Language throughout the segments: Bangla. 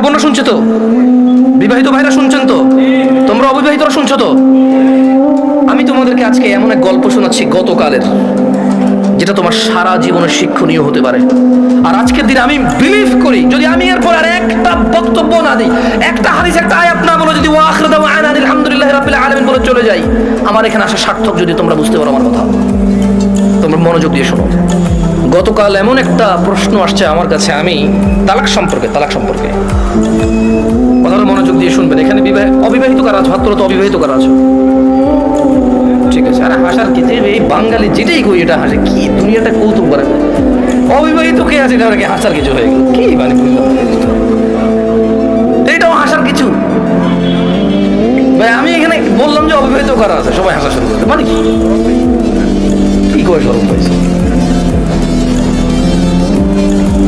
আমার বোনরা শুনছে তো? বিবাহিত ভাইরা শুনছেন তো? তোমরা অবিবাহিতরা শুনছো তো? আমি তোমাদেরকে আজকে এমন এক গল্প শোনাচ্ছি গতকালের, যেটা তোমার সারা জীবনের শিক্ষণীয় হতে পারে। আর আজকের দিনে আমি বিলিভ করি, যদি আমি এরপর আর একটা বক্তব্য না দিই, একটা হাদিস, একটা আয়াত না বলো, যদি ওয়াখরাদা ওয়া আনা আলহামদুলিল্লাহ রাব্বিল আলামিন বলে চলে যাই, আমার এখানে আসা সার্থক যদি তোমরা বুঝতে পারো আমার কথা। তোমরা মনোযোগ দিয়ে শোনো। গতকাল এমন একটা প্রশ্ন আসছে আমার কাছে, আমি তালাক সম্পর্কে তালাক সম্পর্কে। কথাটা মনোযোগ দিয়ে শুনবেন। এখানে বিবাহ, অবিবাহিত কারা আছো? তো অবিবাহিত কারা আছো? ঠিক আছে। আরে হাসার কি? যে এই বাঙালি যেটাই কই, এটা হাসে। কি দুনিয়াটা কৌতুক করে? অবিবাহিত কে আছে? এটা কি হাসার কিছু হয়ে গেল। কি মানে এইটাও হাসার কিছু? ভাই, আমি এখানে বললাম যে অবিবাহিত কারা আছে? সবাই হাসা শুরু করবে মানে কি? কি করে সরম পাইছে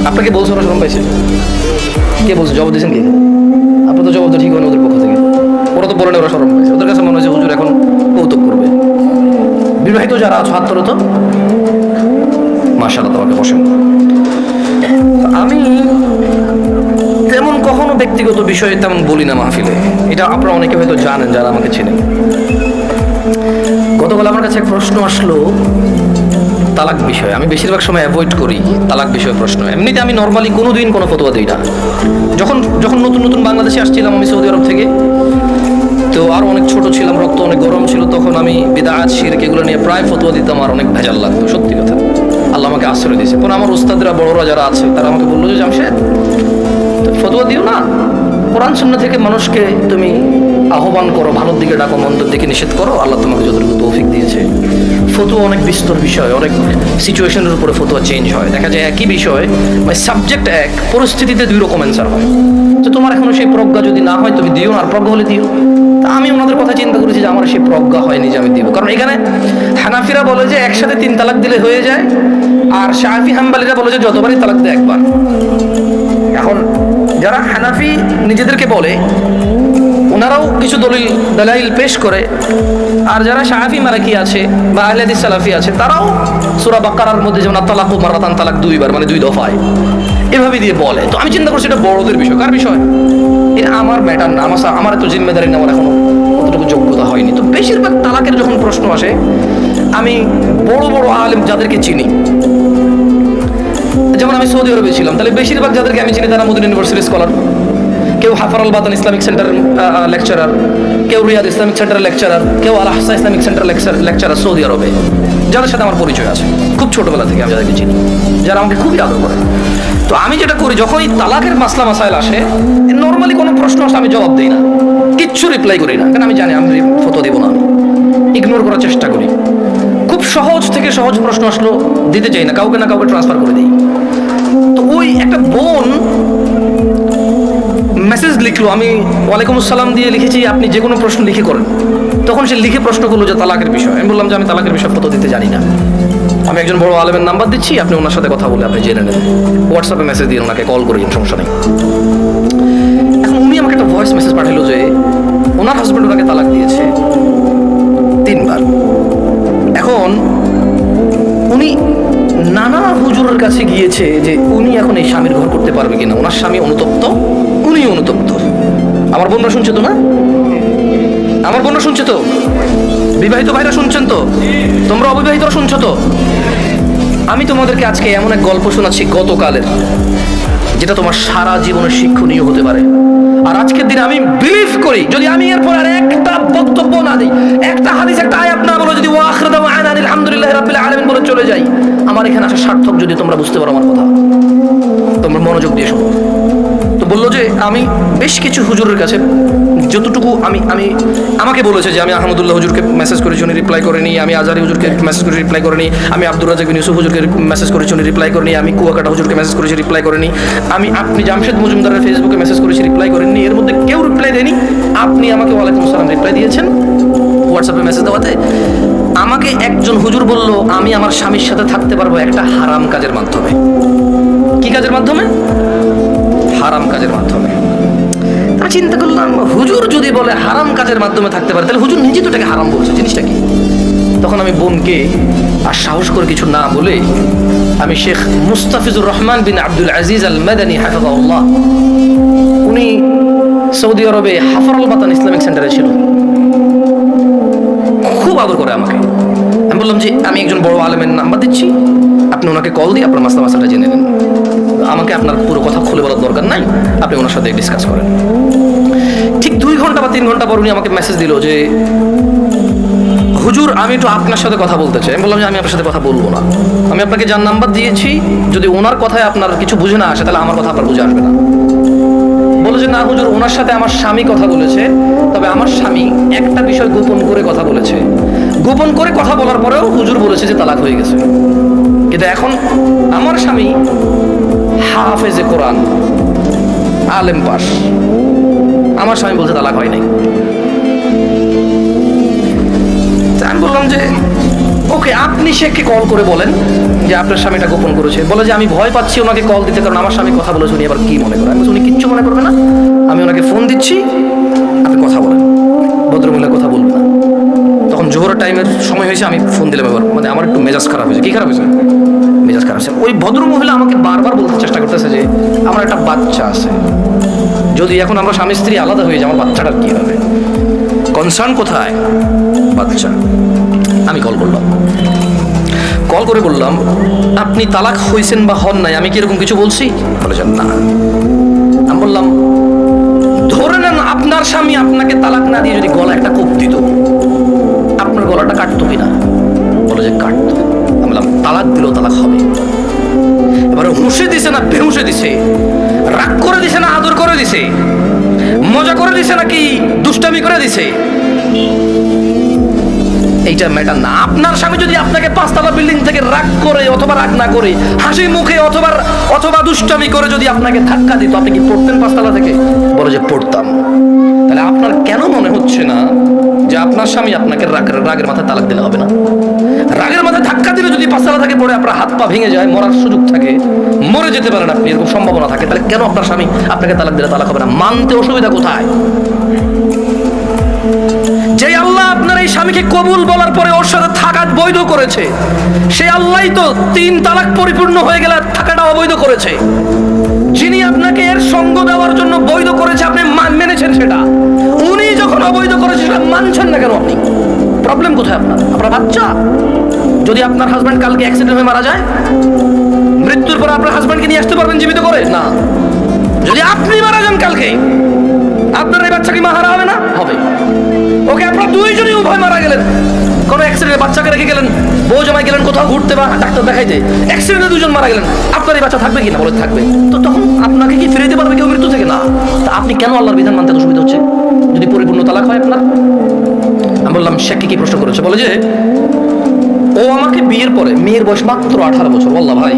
আপনাকে বলছো ওরা সরম পাইছে। কে বলছে? জবাব দিয়েছেন কি? আপনার তো জবাব তো ঠিক হয় ওদের পক্ষ থেকে। ওরা তো বলেন ওরা সরম পাইছে। ওদের কাছে মনে হচ্ছে হুজুর এখন কৌতুক করবে। বিবাহিত যারা আছো হাত তোলো তো? মাশাআল্লাহ, তোমাকে বসেন। আমি তেমন কখনো ব্যক্তিগত বিষয়ে তেমন বলি না মাহফিলে। এটা আপনারা অনেকে হয়তো জানেন যারা আমাকে চেনেন। গতকাল আমার কাছে এক প্রশ্ন আসলো তালাক বিষয়ে। আমি বেশিরভাগ সময় অ্যাভয়েড করি তালাক বিষয়ে প্রশ্ন। এমনিতে আমি নর্মালি কোনো দিন কোনো ফতোয়া দিই না। যখন যখন নতুন নতুন বাংলাদেশে আসছিলাম আমি সৌদি আরব থেকে, তো আর অনেক ছোট ছিলাম, রক্ত অনেক গরম ছিল, তখন আমি বিদাত, শিরক এগুলো নিয়ে প্রায় ফতোয়া দিতাম আর অনেক ভেজাল লাগতো, সত্যি কথা। আল্লাহ আমাকে আশ্রয় দিয়েছে। পরে আমার ওস্তাদরা বড়রা যারা আছে, তারা আমাকে বলল যে, জামশেদ তো ফতোয়া দিও না? কোরআন শূন্য থেকে মানুষকে তুমি আহ্বান করো, ভালোর দিকে ডাকো, মন্দর দিকে নিষেধ করো, আল্লাহ তোমাকে যতটুকু তৌফিক দিয়েছে। ফতুয়া অনেক বিস্তর বিষয়, অনেক সিচুয়েশনের উপরে ফতুয়া চেঞ্জ হয়। দেখা যায় একই বিষয় মানে সাবজেক্ট এক, পরিস্থিতিতে দুই রকম অ্যান্সার হয়। তো তোমার এখনও সেই প্রজ্ঞা যদি না হয়, তুমি দিও আর প্রজ্ঞা হলে দিও। তা আমি ওনাদের কথা চিন্তা করেছি যে আমার সেই প্রজ্ঞা হয়নি যে আমি দিব। কারণ এখানে হানাফিরা বলে যে একসাথে তিন তালাক দিলে হয়ে যায়, আর শাহি হাম্বালিরা বলে যে যতবারই তালাক দেয় একবার। এখন যারা হানাফি নিজেদেরকে বলে ওনারাও কিছু দলিল, দালাইল পেশ করে। আর যারা শাহাফি মারাকি আছে বা আহলাদিস সালাফি আছে, তারাও সুরা বাক্কারার মধ্যে যেমন তালাক মারাতান তালাক দুইবার মানে দুই দফায়। এভাবে দিয়ে বলে। তো আমি চিন্তা করছি এটা বড়দের বিষয়। কার বিষয়? এটা আমার ম্যাটার না, আমার আমার এত জিম্মেদারি নেওয়ার এখনও অতটুকু যোগ্যতা হয়নি। তো বেশিরভাগ তালাকের যখন প্রশ্ন আসে, আমি বড় বড় আলেম যাদেরকে চিনি, যেমন আমি সৌদি আরবে ছিলাম, তাহলে বেশিরভাগ যাদেরকে আমি চিনি তারা মদিনা ইউনিভার্সিটি স্কলার কেউ Hafar Al Islamic centre lecturer কেউ রিয়াদ ইসলামিক সেন্টার লেকচারার কেউ Al Hasa Islamic centre lecture lecturer Saudi আরবে। যাদের সাথে আমার পরিচয় আছে। খুব ছোটবেলা থেকে আমি যাদেরকে চিনি, যারা আমাকে খুবই আদর করে। তো আমি যেটা করি, যখনই তালাকের মাসলা মাসাইল আসে নর্মালি কোনো প্রশ্ন আসলে আমি জবাব দিই না। কিচ্ছু রিপ্লাই করি না, কারণ আমি জানি আমি ফটো দেবো না আমি। ইগনোর করার চেষ্টা করি। খুব সহজ থেকে সহজ প্রশ্ন আসলো, দিতে চাই না, কাউকে না কাউকে ট্রান্সফার করে দিই। তো ওই একটা বোন মেসেজ লিখলো, আমি ওয়ালাইকুম আসসালাম দিয়ে লিখেছি, আপনি যে কোনো প্রশ্ন লিখে করেন। তখন সে লিখে প্রশ্ন করল যে তালাকের বিষয়। আমি বললাম যে আমি তালাকের বিষয় ফটো দিতে জানি না। আমি একজন বড় আলেমের নাম্বার দিচ্ছি, আপনি ওনার সাথে কথা বলে আপনি জেনে নেন। হোয়াটসঅ্যাপে মেসেজ দিয়ে ওনাকে কল করি সমস্যা নেই। এখন উনি আমাকে একটা ভয়েস মেসেজ পাঠালো যে, ওনার হাজব্যান্ড ওনাকে তালাক দিয়েছে তিনবার। এখন উনি নানা হুজুরের কাছে গিয়েছে যে উনি এখন এই স্বামীর ঘর করতে পারবে কিনা। ওনার স্বামী অনুতপ্ত। আমার বোনরা শুনছে তো, না? আমার বোনরা শুনছে তো? বিবাহিত ভাইরা শুনছেন তো? তোমরা অবিবাহিতরা শুনছো তো? আমি তোমাদেরকে আজকে এমন এক গল্প শোনাচ্ছি গতকালের, যেটা তোমার সারা জীবনের শিক্ষণীয় হতে পারে। আর আজকের দিনে আমি বিলিভ করি, যদি আমি এরপর আর একটা বক্তব্য না দিই, একটা হাদিস, একটা আয়াত না বলো যদি ওয়াখরাদা ওয়া আনা আলহামদুলিল্লাহ রাব্বিল আলামিন বলে চলে যাই, আমার এখানে আসা সার্থক যদি তোমরা বুঝতে পারো আমার কথা। তোমরা মনোযোগ দিয়ে শোনো। বলল যে, আমি বেশ কিছু হুজুরের কাছে যতটুকু আমি আমি, আমাকে বলেছে যে, আমি আহমদুল্লাহ হুজুরকে মেসেজ করেছি, উনি রিপ্লাই করেনি। আমি আজারি হুজুরকে মেসেজ করে রিপ্লাই করেনি। আমি আব্দুর রাজাক বিন ইউসুফ হুজুরকে মেসেজ করেছি, উনি রিপ্লাই করেনি। আমি কুয়াকাটা হুজুরকে মেসেজ করেছি রিপ্লাই করেনি। আমি, আপনি জামশেদ মজুমদারের ফেসবুকে মেসেজ করেছি রিপ্লাই করেননি। এর মধ্যে কেউ রিপ্লাই দেয়নি। আপনি আমাকে ওয়ালাইকুম আসসালাম রিপ্লাই দিয়েছেন হোয়াটসঅ্যাপে মেসেজ দেওয়াতে। আমাকে একজন হুজুর বলল, আমি আমার স্বামীর সাথে থাকতে পারব একটা হারাম কাজের মাধ্যমে। কি কাজের মাধ্যমে? হারাম কাজের মাধ্যমে। আমি চিন্তা করলাম, হুজুর যদি বলে হারাম কাজের মাধ্যমে থাকতে পারে, তাহলে হুজুর নিজে তো এটাকে হারাম বলছে, জিনিসটা কি? তখন আমি বোনকে আর সাহস করে কিছু না বলে আমি শেখ মুস্তাফিজুর রহমান বিন আব্দুল আজিজ আল মাদানী হাফিজাহুল্লাহ, উনি সৌদি আরবে হাফারুল বাতান ইসলামিক সেন্টারে ছিল। খুব আদর করে আমাকে। আমি বললাম যে, আমি একজন বড় আলেমের নাম্বার দিচ্ছি। আপনি ওনাকে কল দিয়ে আপনার মাস্তা মাসাটা জেনে নেন। আমাকে আপনার পুরো কথা খুলে বলার দরকার নাই। আপনি ওনার সাথে ডিসকাস করেন। ঠিক দুই ঘণ্টা বা তিন ঘণ্টা পর উনি আমাকে মেসেজ দিল যে, হুজুর, আমি একটু আপনার সাথে কথা বলতে চাই। আমি বললাম যে, আমি আপনার সাথে কথা বলব না। আমি আপনাকে যার নাম্বার দিয়েছি, যদি ওনার কথায় আপনার কিছু বুঝে না আসে, তাহলে আমার কথা আপনার বুঝে আসবে না। বলে যে, না হুজুর, ওনার সাথে আমার স্বামী কথা বলেছে। তবে আমার স্বামী একটা বিষয় গোপন করে কথা বলেছে। গোপন করে কথা বলার পরেও হুজুর বলেছে যে, তালাক হয়ে গেছে। কিন্তু এখন আমার স্বামী হাফেজে কোরআন, আলেম পাস। আমার স্বামী বলছে তালাক হয় নাই। আমি বললাম যে, ওকে, আপনি শেখকে কল করে বলেন যে আপনার স্বামীটা গোপন করেছে। বলে যে আমি ভয় পাচ্ছি ওনাকে কল দিতে, কারণ আমার স্বামী কথা বলেছে, উনি এবার কি মনে করেন? উনি কিচ্ছু মনে করবে না। আমি ওনাকে ফোন দিচ্ছি, আপনি কথা বলেন। ভদ্রমহিলা কথা বলবেন না। তখন জোহরের টাইমের সময় হয়েছে, আমি ফোন দিলাম এবার। মানে আমার একটু মেজাজ খারাপ হয়েছে। কি খারাপ হয়েছে? মেজাজ খারাপ। হয়েছে ওই ভদ্রমহিলা আমাকে বারবার বলতে চেষ্টা করতেছে যে, আমার একটা বাচ্চা আছে। যদি এখন আমরা স্বামী স্ত্রী আলাদা হয়ে যাই, আমার বাচ্চাটার কি হবে? কনসার্ন কোথায়? বাচ্চা। আমি কল করলাম। কল করে বললাম, আপনি তালাক হয়েছেন বা হন নাই, আমি কি এরকম কিছু বলছি? বলেছেন না। আমি বললাম, ধরে নেন আপনার স্বামী আপনাকে তালাক না দিয়ে যদি গলা একটা কোপ দিত, আপনার গলাটা কাটতো কিনা? বলে যে বললাম তালাক দিলেও তালাক হবে। এবারে হুঁসে দিছে না বেহুঁসে দিছে? রাগ করে দিছে না আদর করে দিছে? মজা করে দিছে নাকি দুষ্টামি করে দিছে? এইটা ম্যাটার না। আপনার স্বামী যদি আপনাকে পাঁচতলা বিল্ডিং থেকে রাগ করে অথবা রাগ না করে, হাসি মুখে অথবা অথবা দুষ্টামি করে যদি আপনাকে ধাক্কা দিত, আপনি কি পড়তেন পাঁচতলা থেকে? বলে যে পড়তাম। তাহলে আপনার কেন মনে হচ্ছে না? যে আপনার স্বামী আপনাকে রাগ রাগের মাথায় তালাক দিলে হবে না। রাগের মাথায় ধাক্কা দিলে যদি পাঁচতলা থেকে, পড়ে আপনার হাত পা ভেঙে যায়, মরার সুযোগ থাকে, মরে যেতে পারেন আপনি, এরকম সম্ভাবনা থাকে, তাহলে কেন আপনার স্বামী আপনাকে তালাক দিলে তালাক হবে না? মানতে অসুবিধা কোথায়? যে আল্লাহ আপনার এই স্বামীকে কবুল বলার পরে ওর সাথে থাকা বৈধ করেছে, সেই আল্লাহই তো তিন তালাক পরিপূর্ণ হয়ে গেলে থাকাটা অবৈধ করেছে। যিনি আপনাকে এর সঙ্গ দেওয়ার জন্য বৈধ করেছে, আপনি মান- মেনেছেন সেটা। উনি অবৈধ করেছে সেটা মানছেন না কেন আপনি? প্রবলেম কোথায় আপনার? আপনার বাচ্চা? যদি আপনার হাজব্যান্ড কালকে অ্যাক্সিডেন্ট হয়ে মারা যায়, মৃত্যুর পর আপনার হাজব্যান্ডকে নিয়ে আসতে পারবেন জীবিত করে? না। যদি আপনি মারা যান কালকে, আপনার এই বাচ্চা কি মাহারা হবে না? হবে। ওকে, আপনারা দুইজনই উভয় মারা গেলেন। কোনো অ্যাক্সিডেন্টে বাচ্চাকে রেখে গেলেন, বউ জমাই গেলেন, কোথাও ঘুরতে বা ডাক্তার দেখাইতে। অ্যাক্সিডেন্টে দুজন মারা গেলেন। আপনার এই বাচ্চা থাকবে কি না? বলে থাকবে। তো তখন আপনাকে কি ফিরে দিতে পারবে কেউ মৃত্যু থেকে? না। তা আপনি কেন আল্লাহর বিধান মানতে অসুবিধা হচ্ছে? যদি পরিপূর্ণ তালাক হয় আপনার? আমি বললাম শেখকে কি প্রশ্ন করেছে? বলে যে, ও আমাকে বিয়ের পরে, মেয়ের বয়স মাত্র আঠারো বছর বললাম ভাই।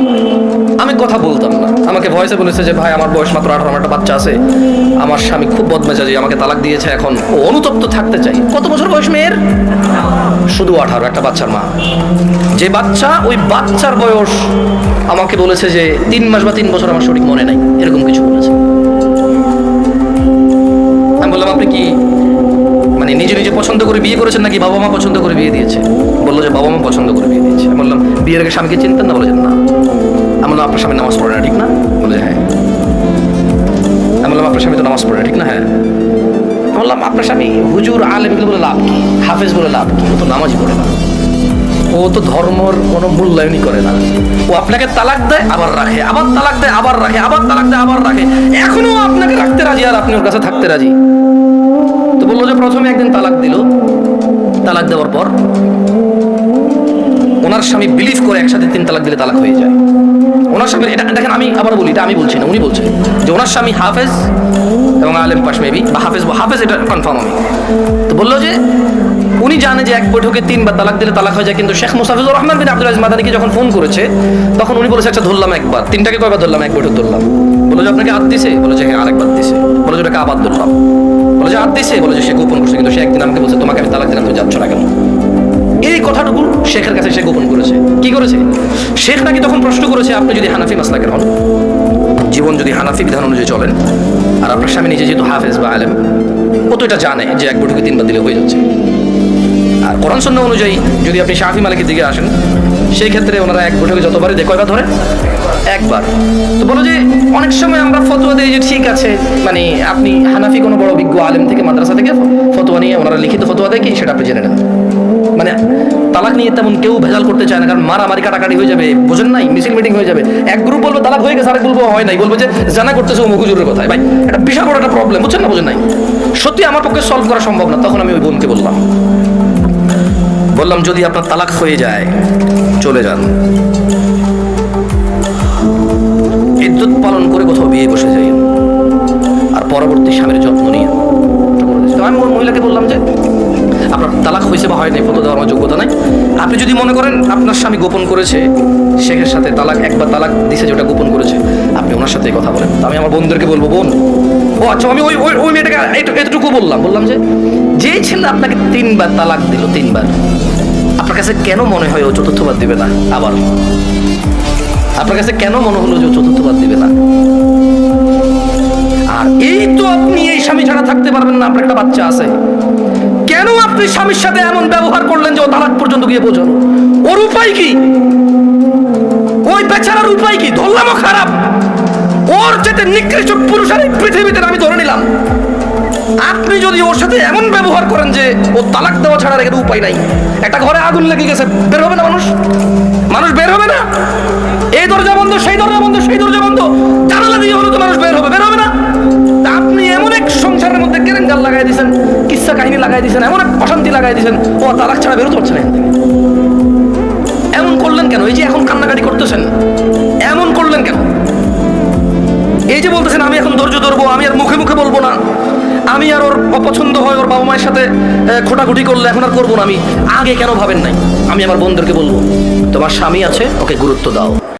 আমি কথা বলতাম না। আমাকে ভয়েসে বলেছে যে, ভাই, আমার বয়স মাত্র আঠারো, আমার একটা বাচ্চা আছে। আমার স্বামী খুব বদমেজাজি, আমাকে তালাক দিয়েছে এখন। ও অনুতপ্ত থাকতে চাই। কত বছর বয়স মেয়ের? শুধু আঠারো, একটা বাচ্চার মা। যে বাচ্চা, ওই বাচ্চার বয়স আমাকে বলেছে যে, তিন মাস বা তিন বছর আমার সঠিক মনে নাই। এরকম কিছু বলেছে। বললাম, আপনি কি মানে নিজে নিজে পছন্দ করে বিয়ে করেছেন নাকি বাবা মা পছন্দ করে বিয়ে দিয়েছে? বলল যে, বাবা মা পছন্দ করে বিয়ে দিয়েছে। আমি বললাম, বিয়ের আগে স্বামীকে চিনতেন? না বলেছেন না। আমি বললাম, আপনার স্বামী নামাজ পড়ে না, ঠিক না? বলে হ্যাঁ। আমি বললাম, আপনার স্বামী তো নামাজ পড়ে না, ঠিক না? হ্যাঁ। বললাম, আপনার স্বামী হুজুর আলেম বলে লাভ কি? হাফেজ বলে লাভ কি? তো নামাজই পড়ে না। ও তো ধর্মর কোনো মূল্যায়নই করে না। ও আপনাকে তালাক দেয়, আবার রাখে, আবার তালাক দেয়, আবার রাখে, আবার তালাক দেয়, আবার রাখে। এখনও আপনাকে রাখতে রাজি আর আপনি ওর কাছে থাকতে রাজি। তো বলল যে প্রথমে একদিন তালাক দিল। তালাক দেওয়ার পর ওনার স্বামী বিলিভ করে একসাথে তিন তালাক দিলে তালাক হয়ে যায়। ওনার স্বামী এটা, দেখেন আমি আবার বলি, এটা আমি বলছি না, উনি বলছেন যে ওনার স্বামী হাফেজ এবং আলেম পাশ মেবি বা হাফেজ হাফেজ এটা কনফার্ম আমি তো বলল যে, উনি জানে যে এক বৈঠকে তিনবার তালাক দিলে তালাক হয়ে যায়, কিন্তু শেখ মুসাফিজুর রহমান বিন আব্দুল আজিজ মাদানিকে যখন ফোন করেছে, তখন উনি বলেছে আচ্ছা ধরলাম একবার। তিনটাকে কয়বার ধরলাম? এক বৈঠক ধরলাম। বলে যে, আপনাকে হাত দিছে? বলে যে হ্যাঁ আরেকবার দিছে। বলে যে, ওটাকে আবার ধরলাম। বলে যে, হাত দিছে? বলে যে, সে গোপন করছে। কিন্তু সে একদিন আমাকে বলছে, তোমাকে আমি তালাক দিলাম, তুমি যাচ্ছ না কেন? এই কথাটুকু শেখের কাছে সে গোপন করেছে। কি করেছে? শেখ নাকি তখন প্রশ্ন করেছে, আপনি যদি হানাফি মাসলাকের হন? জীবন যদি হানাফি বিধান অনুযায়ী চলেন, আর আপনার স্বামী নিজে যেহেতু হাফেজ বা আলেম, ও তো এটা জানে যে এক বৈঠকে তিনবার দিলে হয়ে যাচ্ছে। আর কোরআন সন্ন্য অনুযায়ী যদি আপনি শাহি মালিকের দিকে আসেন, সেই ক্ষেত্রে ওনারা এক বৈঠকে যতবারই দেখ কয়বার ধরে একবার। তো বলো যে, অনেক সময় আমরা ফতোয়া দিই যে ঠিক আছে মানে আপনি হানাফি কোনো বড় বিজ্ঞ আলেম থেকে মাদ্রাসা থেকে ফতোয়া নিয়ে ওনারা লিখিত ফতোয়া দেয় কি? সেটা আপনি জেনে নেন। মানে তালাক নিয়ে তেমন কেউ ভেজাল করতে চায় না, কারণ মারামারি কাটাকাটি হয়ে যাবে, বোঝেন নাই, মিছিল মিটিং হয়ে যাবে। এক গ্রুপ বলবে, তালাক হয়ে গেছে, আরেক বলব, হয় নাই। বলব যে, জানা করতেছে ও মুখুজুরের কথায়। ভাই এটা বিশাল বড় একটা প্রবলেম বুঝছেন না, বুঝেন নাই? সত্যি আমার পক্ষে সলভ করা সম্ভব না, তখন আমি ওই বোনকে বললাম। বললাম, যদি আপনার তালাক হয়ে যায়, চলে যান। ইদ্যুৎ পালন করে কোথাও বিয়ে বসে যাই। আর পরবর্তী স্বামীর যত্ন নিয়ে। আমি মহিলাকে বললাম যে তালাক হয়েছে বা হয়নি ফটো দেওয়ার যোগ্যতা নাই। আপনি যদি মনে করেন আপনার স্বামী গোপন করেছে, শেখের সাথে তালাক, একবার তালাক দিছে যেটা গোপন করেছে, আপনি ওনার সাথে কথা বলেন। আমি আমার বোনদেরকে বলব, বোন, ও আচ্ছা আমি ওই ওই- মেয়েটাকে এতটুকু বললাম। বললাম যে যেই ছেলে আপনাকে তিনবার তালাক দিল, তিনবার, আপনার কাছে কেন মনে হয় ও চতুর্থবার দিবে না? আবার। আপনার কাছে কেন মনে হলো যে ও চতুর্থবার দিবে না? আর এই তো আপনি এই স্বামী ছাড়া থাকতে পারবেন না, আপনার একটা বাচ্চা আছে। কেন আপনি স্বামীর সাথে এমন ব্যবহার করলেন যে ও তালাক পর্যন্ত গিয়ে পৌঁছানো ওর উপায় কি? ওই বেচারার উপায় কি? ধরলামও খারাপ। ওর যেতে নিকৃষ্ট পুরুষ আর পৃথিবীতে আমি ধরে নিলাম। আপনি যদি ওর সাথে এমন ব্যবহার করেন যে ও তালাক দেওয়া ছাড়া রেখে উপায় নাই, একটা ঘরে আগুন লেগে গেছে, বের হবে না মানুষ? মানুষ বের হবে না? এই দরজা বন্ধ, সেই দরজা বন্ধ, সেই দরজা বন্ধ। জানালা দিয়ে হলে তো মানুষ বের হবে বের হবে না। মধ্যে লাগাই দিয়েছেন কিচ্ছা কাহিনী লাগাই দিয়েছেন, এমন এক অশান্তি লাগাই দিয়েছেন, ও তালাক ছাড়া বেরোতে পারছে না এমন করলেন কেন? এই যে এখন কান্নাকাটি করতেছেন, এমন করলেন কেন? এই যে বলতেছেন, আমি এখন ধৈর্য ধরবো, আমি আর মুখে মুখে বলব না। আমি আর ওর অপছন্দ হয় ওর বাবা মায়ের সাথে খোটাখুটি করলে এখন আর করব না আমি। আগে কেন ভাবেন নাই? আমি আমার বন্ধুদেরকে বলব, তোমার স্বামী আছে, ওকে গুরুত্ব দাও।